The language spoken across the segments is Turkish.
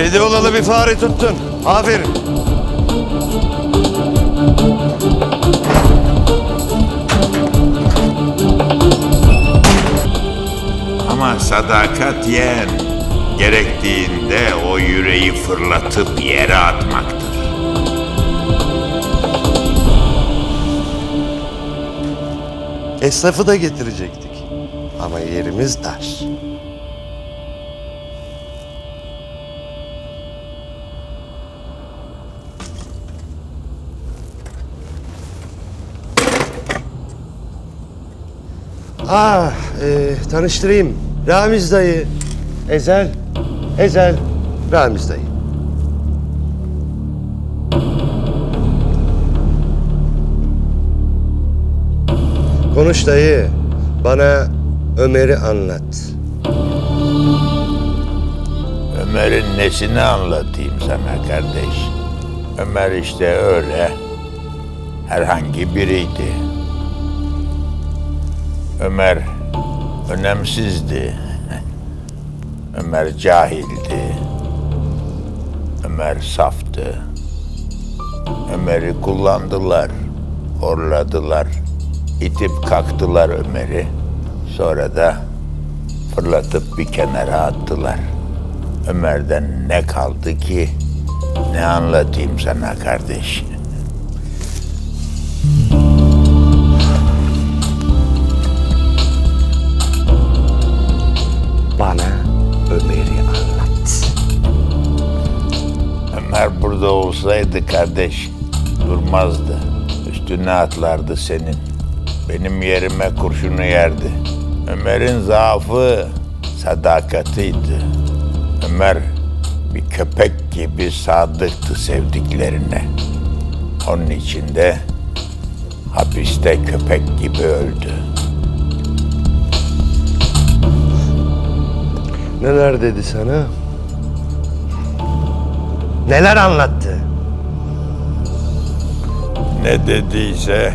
Kedi olalı bir fare tuttun. Aferin. Ama sadakat yeğen gerektiğinde o yüreği fırlatıp yere atmaktır. Esnafı da getirecektik. Ama yerimiz dar. Ah, e, tanıştırayım. Ramiz dayı. Ezel. Ezel. Ramiz dayı. Konuş dayı. Bana Ömer'i anlat. Ömer'in nesini anlatayım sana kardeş? Ömer işte öyle herhangi biriydi. Ömer önemsizdi. Ömer cahildi. Ömer saftı. Ömer'i kullandılar, horladılar, itip kalktılar Ömer'i. Sonra da fırlatıp bir kenara attılar. Ömer'den ne kaldı ki? Ne anlatayım sana kardeş? Burada olsaydı kardeş durmazdı. Üstüne atlardı senin. Benim yerime kurşunu yerdi. Ömer'in zaafı sadakatiydi. Ömer bir köpek gibi sadıktı sevdiklerine. Onun için de hapiste köpek gibi öldü. Neler dedi sana? Neler anlattı? Ne dediyse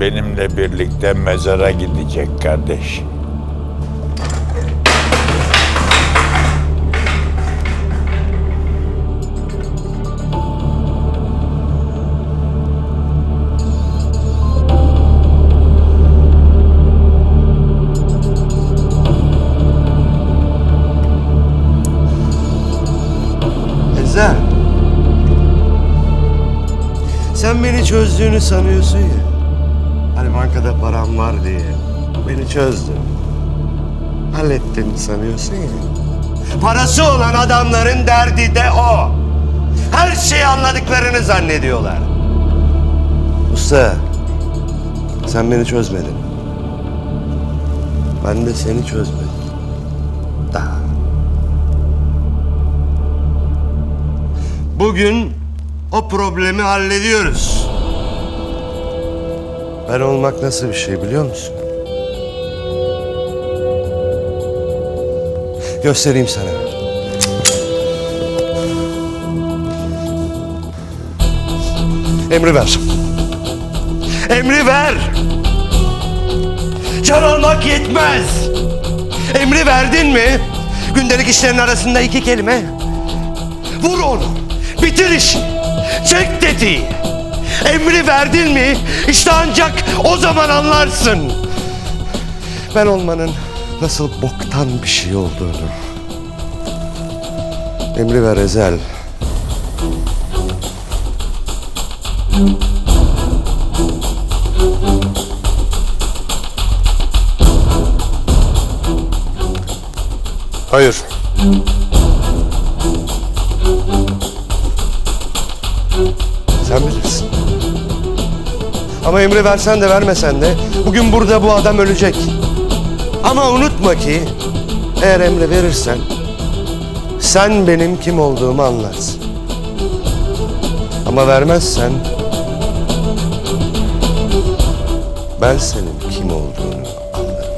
benimle birlikte mezara gidecek kardeş. Çözdüğünü sanıyorsun ya. Hani bankada param var diye. Beni çözdün. Hallettin sanıyorsun ya. Parası olan adamların derdi de o. Her şeyi anladıklarını zannediyorlar. Usta, sen beni çözmedin. Ben de seni çözmedim. Daha. Bugün o problemi hallediyoruz. Ben olmak nasıl bir şey biliyor musun? Göstereyim sana. Emri ver. Emri ver. Can almak yetmez. Emri verdin mi? Gündelik işlerin arasında iki kelime. Vur onu. Bitir işi. Çek dediği. Emri verdin mi? İşte ancak o zaman anlarsın. Ben olmanın nasıl boktan bir şey olduğunu. Emri ver Ezel. Hayır. Sen bilirsin. Ama emri versen de vermesen de bugün burada bu adam ölecek. Ama unutma ki eğer emri verirsen sen benim kim olduğumu anlarsın. Ama vermezsen ben senin kim olduğunu anlarım.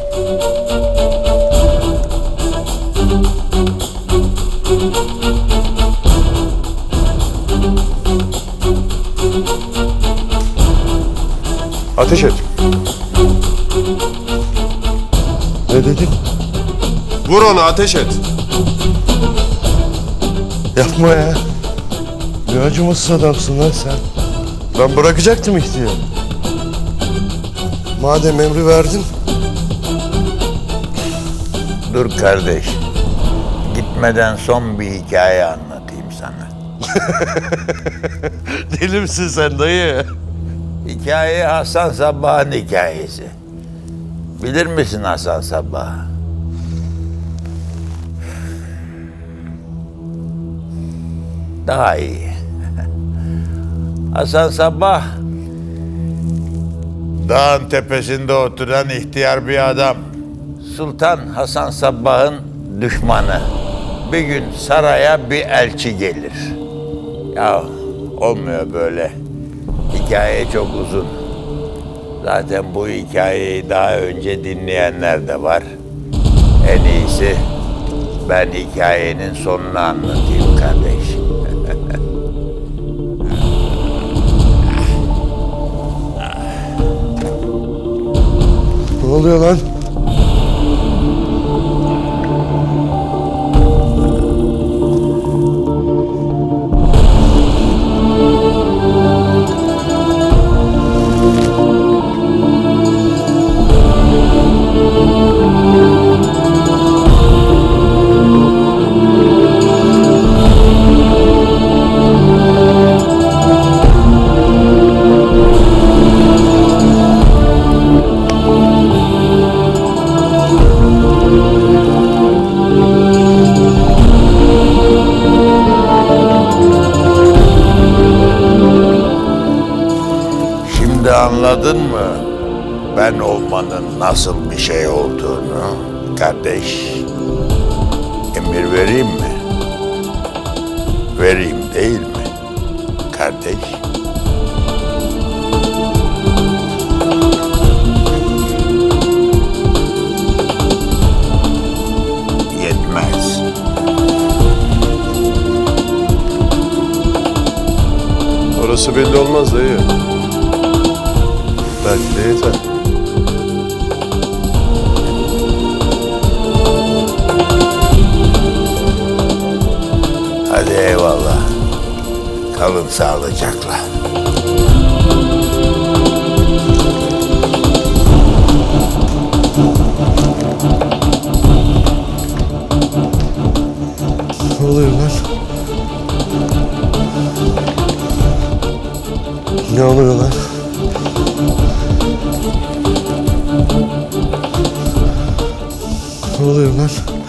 Ateş et. Ne dedin? Vur onu ateş et. Yapma ya. Ne acımasız adamsın lan sen. Ben bırakacaktım ihtiyarı. Madem emri verdin, Dur kardeş. Gitmeden son bir hikaye anlatayım sana. deli misin sen dayı? Hikaye Hasan Sabbah'ın hikayesi. Bilir misin Hasan Sabbah? Daha iyi. Hasan Sabbah dağın tepesinde oturan ihtiyar bir adam. Sultan Hasan Sabbah'ın düşmanı. Bir gün saraya bir elçi gelir. Ya olmuyor böyle. Hikaye çok uzun. Zaten bu hikayeyi daha önce dinleyenler de var. En iyisi ben hikayenin sonunu anlatayım kardeş. Ne oluyor lan? Anladın mı? Ben olmanın nasıl bir şey olduğunu kardeş. Emir vereyim mi? Vereyim değil mi? Kardeş. Orası belli olmaz dayı. Belki de yeter. Hadi eyvallah. Kalın sağlıcakla. Ne oluyor lan? Ne oluyor lan? Oluyor?